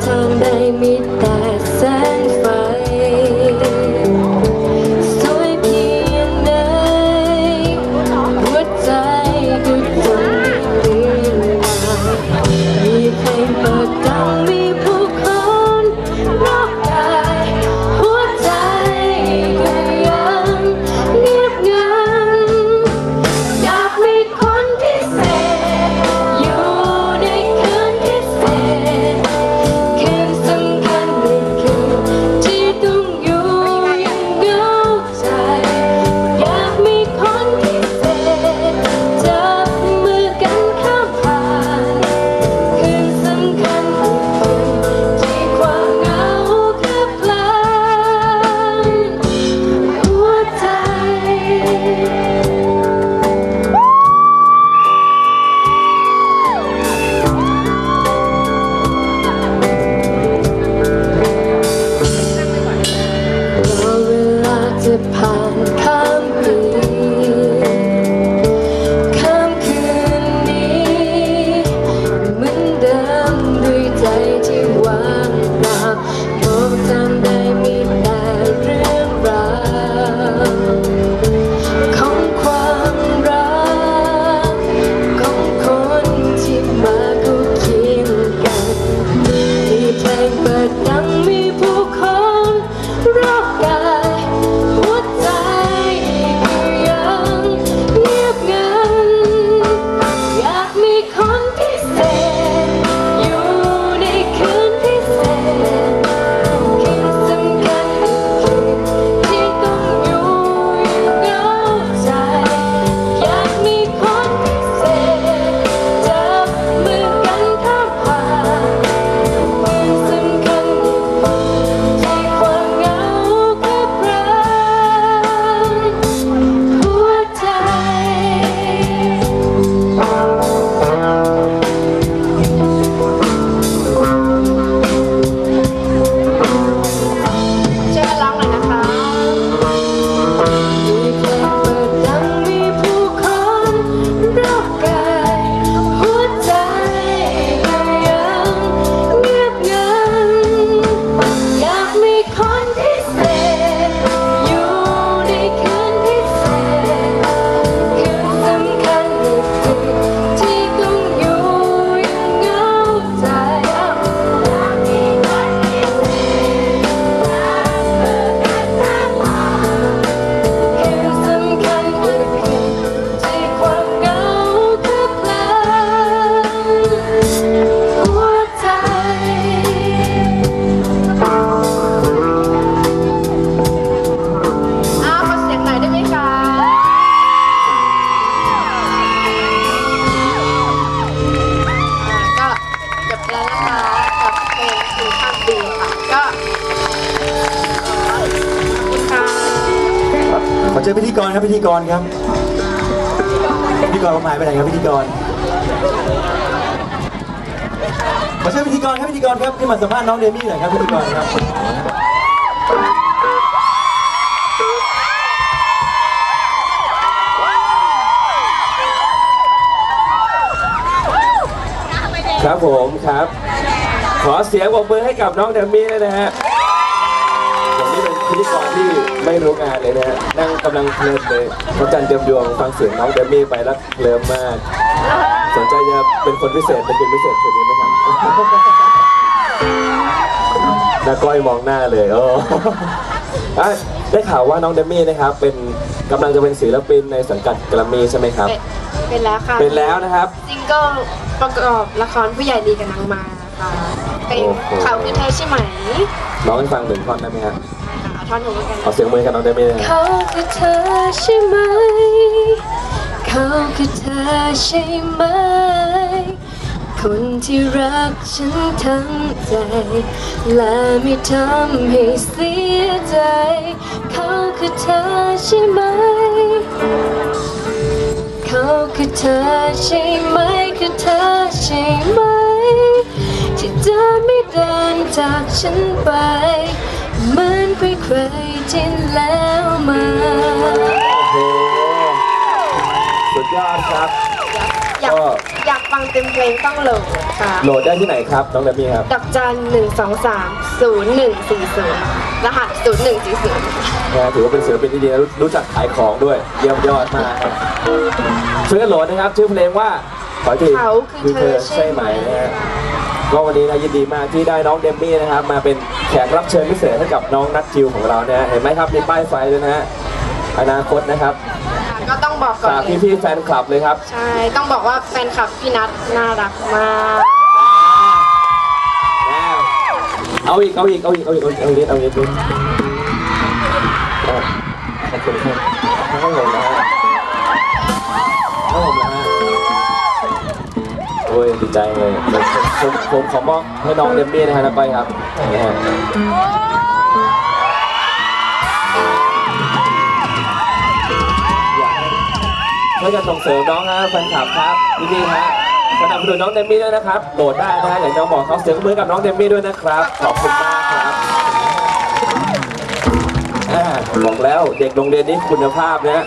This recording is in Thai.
time baby. จ เจอพิธีกรครับพิธีกรครับ พิธีกรผมหายไปไหนครับพิธีกรขอเชิญพิธีกรครับพิธีกรครับที่มาสัมภาษณ์น้องเดมี่หน่อยครับพิธีกรครับครับผมครับ ขอเสียงปรบมือให้กับน้องเดมี่ด้วยนะฮะผมนี่เป็นพิธีกรที่ ไม่รู้งานเลยนะฮะนั่งกำลังเพลินเลยพระจันทร์เต็มดวงฟังเสียงน้องเดมี่ไปแล้วเคลิ้มมาก สนใจจะเป็นคนพิเศษเป็นคนพิเศษคนนี้ไหมครับน้าก้อยมองหน้าเลยโอ้อะได้ข่าวว่าน้องเดมี่นะครับ เป็นกำลังจะเป็นศิลปินในสังกัดแกรมมี่ใช่ไหมครับเป็นเป็นแล้วค่ะเป็นแล้วนะครับซิงเกิลประกอบละครผู้ใหญ่ดีกับนางมาค่ะเพลงโอ้โหเขาคือเธอใช่ไหมน้องให้ฟังหนึ่งท่อนได้ไหมครับค่ะ ท่อนหนูเหมือนกันเอาเสียงมือให้กับน้องเดมี่นะฮะเขาคือเธอใช่ไหม เขาคือเธอใช่ไหม คนที่รักฉันทั้งใจ และไม่ทำให้เสียใจ เขาคือเธอใช่ไหม เขาคือเธอใช่ไหม คือเธอใช่ไหม ที่จะไม่เดินจากฉันไปเหมื อนใครๆที่แล้วมาโอ้โหสุดยอดครับ อยากก็อยากฟังเต็มเพลงต้องโหลดค่ะ โหลดได้ที่ไหนครับ น้องเดมี่ครับ ดอกจันหนึ่งสองสามศูนย์หนึ่งสี่ศูนย์รหัสศูนย์หนึ่งสี่ศูนย์นะฮะถือว่าเป็นศิลปินที่ดีนะรู้รู้จักขายของด้วย เยี่ยมยอดมากครับช่วยกันโหลดนะครับ ชื่อเพลงว่าขออีกทีเขาคือเธอใช่ไหมนะฮะ ก็วันนี้นะยินดีมากที่ได้น้องเดมี่นะครับ มาเป็นแขกรับเชิญพิเศษให้กับน้องนัทจิวของเรานะฮะเห็นไหมครับมีป้ายไฟด้วยนะฮะอนาคตนะครับก็ต้องบอกก่อนฝากเลยพี่ๆแฟนคลับเลยครับ ใช่ต้องบอกว่าแฟนคลับพี่นัทน่ารักมากเอาอีก เอาอีก เอาอีก เอาอีก เอาอีก เอาอีก เอาอีกเอาขอบคุณครับข้าวผมนะฮะข้าวผมนะฮะโอ้ยดีใจเลยผมผมผมขอมอบให้น้องเดมมี่นะฮะแล้วไปครับนี่ฮะช่วยกันส่งเสริมน้องนะแฟนคลับครับพี่ๆฮะสนับสนุนน้องเดมมี่ด้วยนะครับโหลดได้นะฮะอย่างน้องบอกเขาเสียงมือกับน้องเดมมี่ด้วยนะครับขอบคุณมากครับอ่าบอกแล้วเด็กโรงเรียนนี้คุณภาพนะฮะ